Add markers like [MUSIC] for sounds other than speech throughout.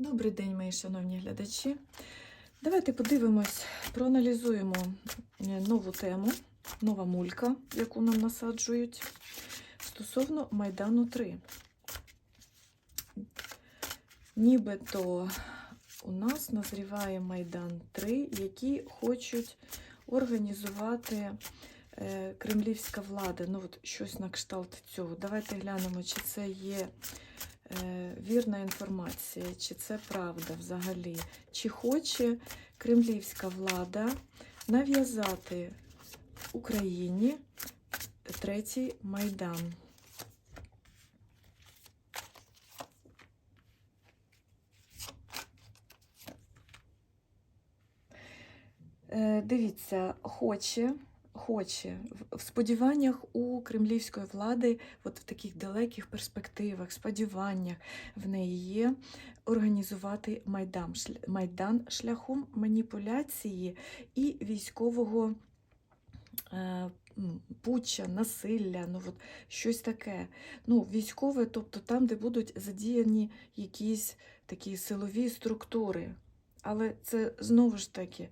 Добрий день, мої шановні глядачі. Давайте подивимось, проаналізуємо е, нову тему, нова мулька, яку нам насаджують, стосовно Майдану 3. Нібито у нас назріває Майдан 3, які хочуть організувати е, кремлівська влада. Ну, от щось на кшталт цього. Давайте глянемо, чи це є вірна інформація, чи це правда взагалі. Чи хоче кремлівська влада нав'язати Україні третій майдан? Е, Дивіться, хоче, хоче в- сподіваннях у кремлівської влади, от в таких далеких перспективах, сподіваннях в неї є організувати майдан, майдан шляхом маніпуляції і військового е, м, насилля, ну от щось таке. Ну, військове, тобто там, де будуть задіяні якісь такі силові структури. Але це знову ж таки,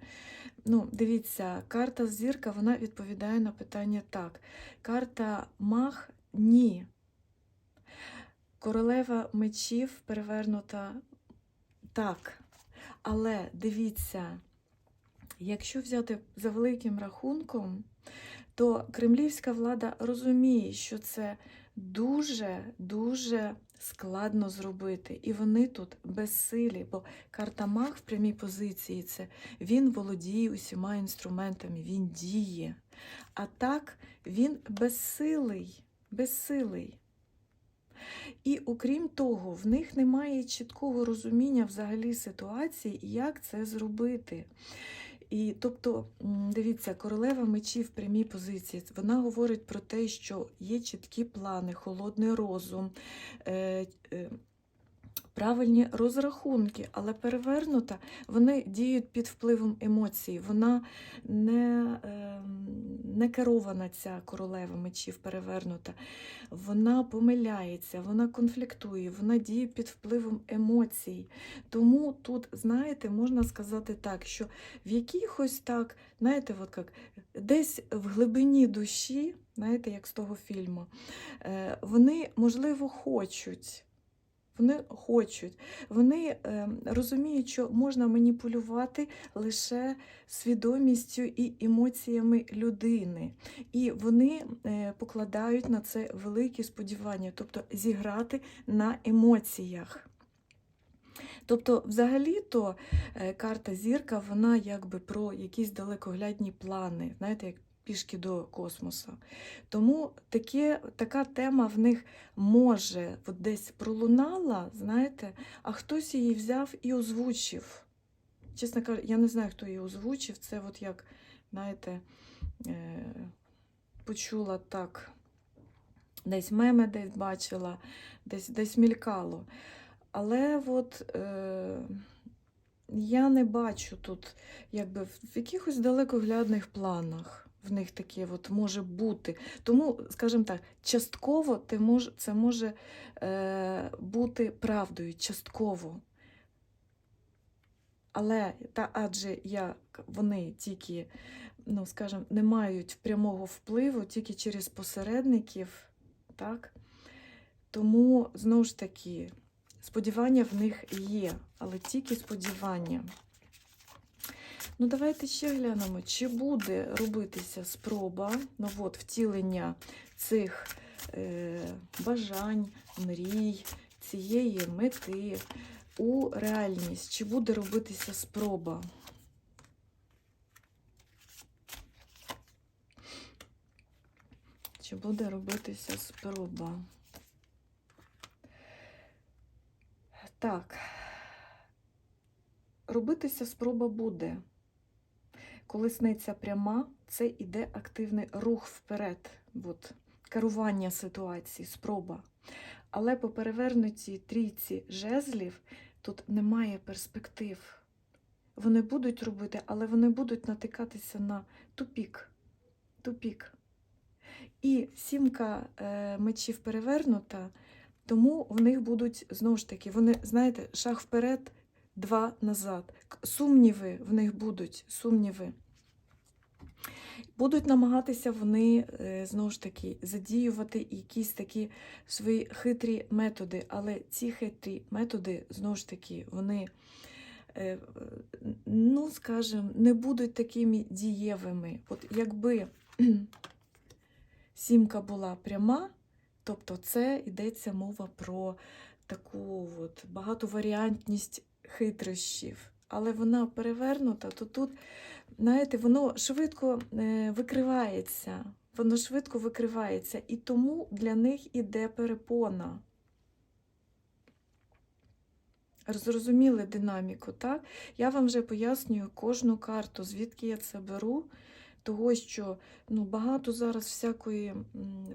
ну, дивіться, карта зірка вона відповідає на питання так. Карта мах ні. Королева мечів перевернута так. Але дивіться, якщо взяти за великим рахунком, то кремлівська влада розуміє, що це дуже-дуже складно зробити. І вони тут безсилі, бо карта маг в прямій позиції це він володіє усіма інструментами, він діє. А так він безсилий, безсилий. І окрім того, в них немає чіткого розуміння взагалі ситуації, як це зробити. І тобто, дивіться, королева мечі в прямій позиції. Вона говорить про те, що є чіткі плани, холодний розум, е, е, правильні розрахунки, але перевернута, вони діють під впливом емоцій. Вона не, е, не керована, ця королева мечів перевернута. Вона помиляється, вона конфліктує, вона діє під впливом емоцій. Тому тут, знаєте, можна сказати так, що в якихось так, знаєте, от як, десь в глибині душі, знаєте, як з того фільму, е, вони, можливо, хочуть. Вони хочуть, вони е, розуміють, що можна маніпулювати лише свідомістю і емоціями людини. І вони е, покладають на це великі сподівання, тобто зіграти на емоціях. Тобто, взагалі-то е, карта зірка, вона якби про якісь далекоглядні плани, знаєте, як пішки до космосу. Тому таке, така тема в них може от десь пролунала, знаєте, а хтось її взяв і озвучив. Чесно кажучи, я не знаю, хто її озвучив. Це от як, знаєте, е, почула так, десь меми десь бачила, десь, десь мількало. Але от е, я не бачу тут, якби в, якихось далекоглядних планах. В них таке от може бути. Тому, скажімо так, частково ти мож, це може е, бути правдою, частково. Але та адже як вони тільки, ну скажімо, не мають прямого впливу тільки через посередників, так? Тому знову ж таки. Сподівання в них є, але тільки сподівання. Ну, давайте ще глянемо, чи буде робитися спроба ну, от, втілення цих е, бажань, мрій, цієї мети у реальність. Чи буде робитися спроба? Чи буде робитися спроба? Так, робитися спроба буде. Колесниця пряма, це іде активний рух вперед, от, керування ситуації, спроба. Але по перевернутій трійці жезлів тут немає перспектив. Вони будуть робити, але вони будуть натикатися на тупік. Тупік. І сімка е, мечів перевернута Тому в них будуть знову ж таки, вони, знаєте, шаг вперед, два назад. Сумніви в них будуть, сумніви. Будуть намагатися вони е, знову ж таки задіювати якісь такі свої хитрі методи, але ці хитрі методи, знову ж таки, вони, е, ну, скажімо, не будуть такими дієвими. От якби [CLEARS THROAT] сімка була пряма, тобто це йдеться мова про таку от багатоваріантність хитрощів. Але вона перевернута, то тут, знаєте, воно швидко е, викривається. Воно швидко викривається, і тому для них іде перепона. Зрозуміли динаміку, так? Я вам вже пояснюю кожну карту, звідки я це беру, того, що ну, багато зараз всякої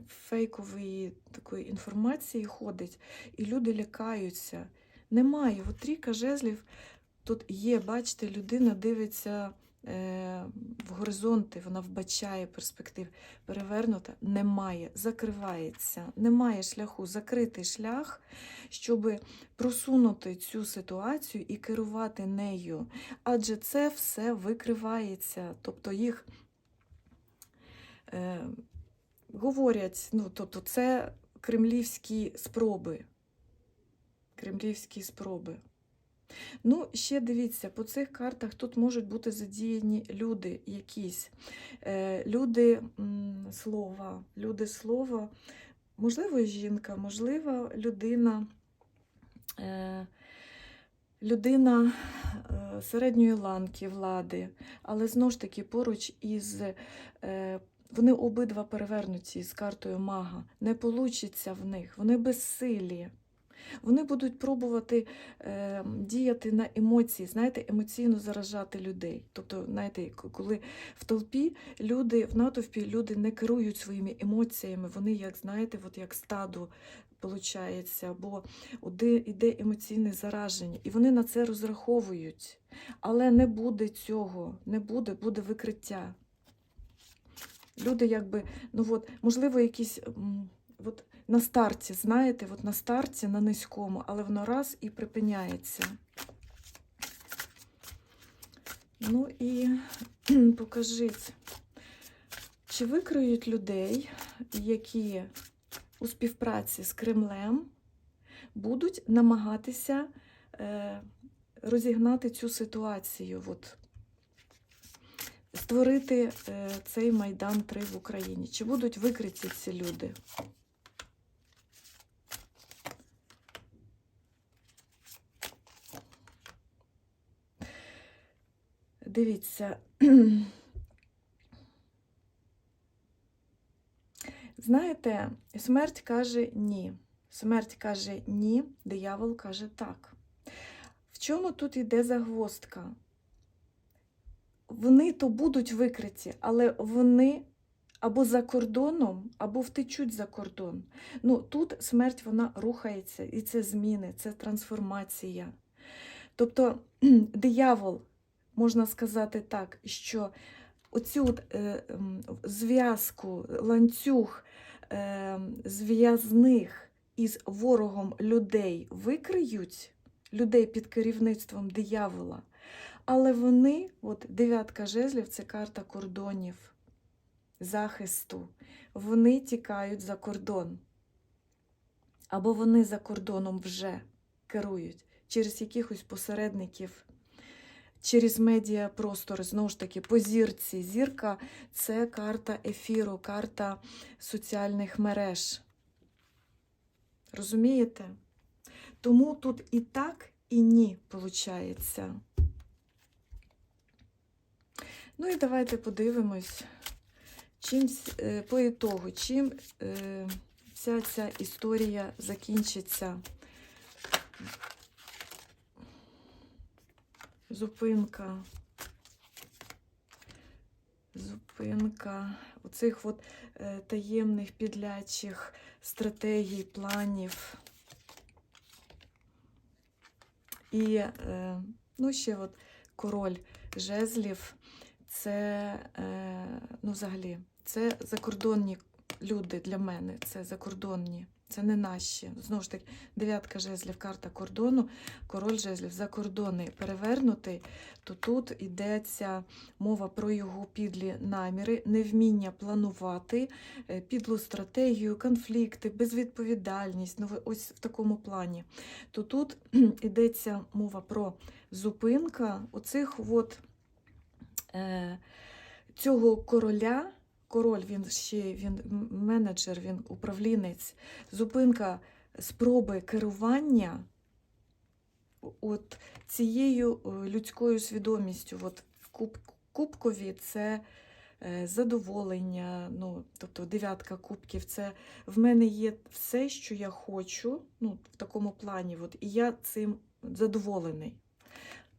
фейкової такої інформації ходить, і люди лякаються. Немає. От трійка жезлів тут є, бачите, людина дивиться е, в горизонти, вона вбачає перспектив. Перевернута немає, закривається, немає шляху, закритий шлях, щоб просунути цю ситуацію і керувати нею. Адже це все викривається, тобто їх е, говорять, ну, тобто це кремлівські спроби. Кремлівські спроби. Ну, ще дивіться, по цих картах тут можуть бути задіяні люди якісь, е, люди слова, люди слова, можливо, жінка, можливо, людина, е, людина е, середньої ланки влади, але знову ж таки поруч із. Вони обидва перевернуті з картою мага. Не получиться в них, вони безсилі. Вони будуть пробувати е, діяти на емоції, знаєте, емоційно заражати людей. Тобто, знаєте, коли в толпі люди, в натовпі люди не керують своїми емоціями, вони, як знаєте, от як стадо получається, бо йде емоційне зараження, і вони на це розраховують. Але не буде цього, не буде, буде викриття. Люди, якби, ну от, можливо, якісь. От на старті, знаєте, от на старті, на низькому, але воно раз і припиняється. Ну і [CLEARS THROAT] покажіть, чи викриють людей, які у співпраці з Кремлем будуть намагатися е, розігнати цю ситуацію, от, створити е, цей Майдан 3 в Україні? Чи будуть викриті ці люди? Дивіться. [CLEARS THROAT] Знаєте, смерть каже ні. Смерть каже ні, диявол каже так. В чому тут йде загвоздка? Вони то будуть викриті, але вони або за кордоном, або втечуть за кордон. Ну, тут смерть вона рухається, і це зміни, це трансформація. Тобто [CLEARS THROAT] диявол можна сказати так, що оцю от, е, зв'язку, ланцюг е, зв'язних із ворогом людей викриють, людей під керівництвом диявола, але вони, от дев'ятка жезлів це карта кордонів, захисту, вони тікають за кордон. Або вони за кордоном вже керують через якихось посередників через медіапростори, знову ж таки, по зірці. Зірка це карта ефіру, карта соціальних мереж. Розумієте? Тому тут і так, і ні, виходить. Ну і давайте подивимось, чим е, по ітогу, чим е, вся ця історія закінчиться. Зупинка. Зупинка оцих от е, таємних підлячих стратегій, планів. І, е, ну, ще от король жезлів, це, е, ну, взагалі, це закордонні люди для мене, це закордонні Це не наші. Знову ж таки, дев'ятка жезлів, карта кордону, король жезлів закордонний перевернутий, то тут йдеться мова про його підлі наміри, невміння планувати, е, підлу стратегію, конфлікти, безвідповідальність. Ну, ось в такому плані. То тут [CLEARS THROAT] йдеться мова про зупинка оцих от, е, цього короля. Король, він ще він менеджер, він управлінець, зупинка спроби керування от цією е, людською свідомістю. От куб, кубкові це е, задоволення, ну, тобто дев'ятка кубків, це в мене є все, що я хочу, ну, в такому плані, от, і я цим задоволений.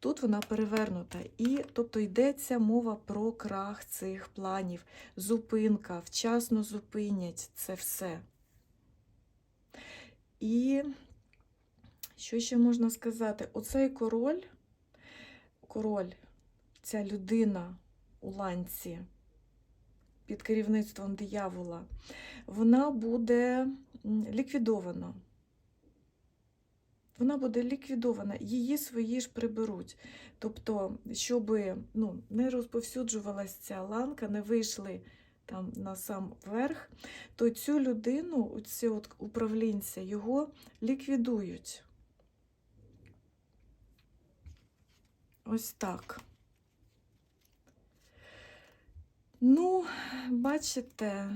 Тут вона перевернута, і тобто йдеться мова про крах цих планів, зупинка, вчасно зупинять це все. І що ще можна сказати? Оцей король, король, ця людина у ланці під керівництвом диявола, вона буде ліквідована. Вона буде ліквідована, її свої ж приберуть. Тобто, щоб ну, не розповсюджувалася ця ланка, не вийшли там на сам верх, то цю людину, цю от управлінця, його ліквідують. Ось так. Ну, бачите,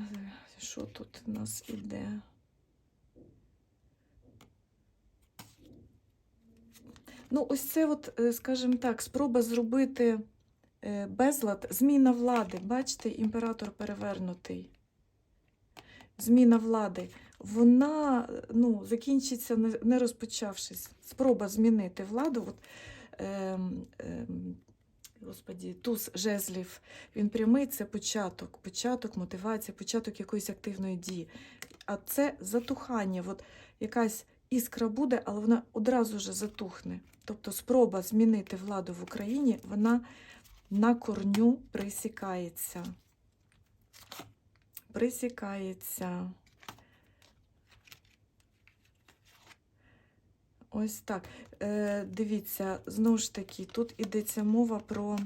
що тут у нас іде. Ну, ось це, от, е, скажімо так, спроба зробити е, безлад, зміна влади. Бачите, імператор перевернутий. Зміна влади. Вона е, ну, закінчиться, не- розпочавшись. Спроба змінити владу. От, ем, ем, Господі, туз жезлів, він прямий це початок, початок, мотивація, початок якоїсь активної дії. А це затухання. От якась іскра буде, але вона одразу ж затухне. Тобто спроба змінити владу в Україні, вона на корню присікається. Присікається. Ось так. Е, дивіться, знову ж таки, тут йдеться мова про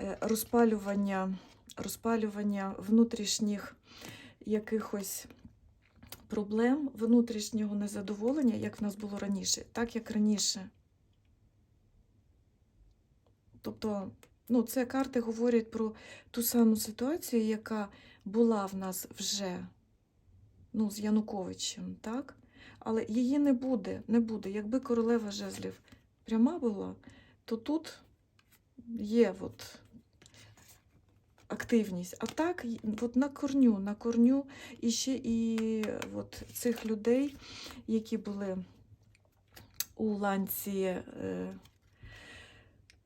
е, розпалювання, розпалювання внутрішніх якихось проблем, внутрішнього незадоволення, як в нас було раніше, так як раніше. Тобто, ну, це карти говорять про ту саму ситуацію, яка була в нас вже ну, з Януковичем, так? Але її не буде, не буде. Якби королева жезлів пряма була, то тут є от активність. А так, от на корню, на корню і ще і от цих людей, які були у ланці е,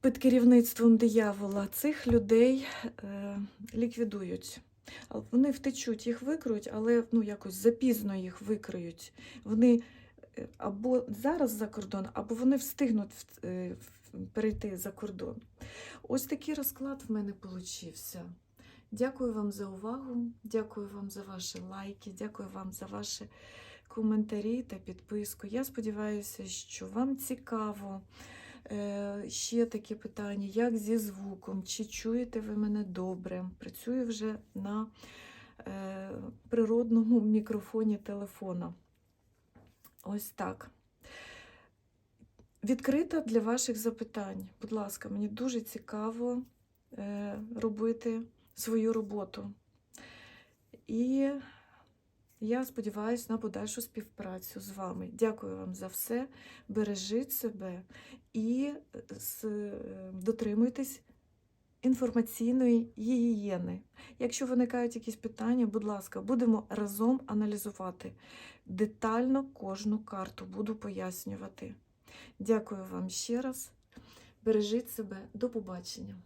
під керівництвом диявола, цих людей е, ліквідують. Вони втечуть, їх викриють, але ну, якось запізно їх викриють. Вони е, або зараз за кордон, або вони встигнуть е, перейти за кордон. Ось такий розклад в мене получився. Дякую вам за увагу, дякую вам за ваші лайки, дякую вам за ваші коментарі та підписку. Я сподіваюся, що вам цікаво. Е, Ще таке питання: як зі звуком? Чи чуєте ви мене добре? Працюю вже на е, природному мікрофоні телефона. Ось так. Відкрита для ваших запитань. Будь ласка, мені дуже цікаво е, робити свою роботу. І я сподіваюся на подальшу співпрацю з вами. Дякую вам за все. Бережіть себе і е, е, дотримуйтесь інформаційної гігієни. Якщо виникають якісь питання, будь ласка, будемо разом аналізувати. Детально кожну карту буду пояснювати. Дякую вам ще раз. Бережіть себе. До побачення.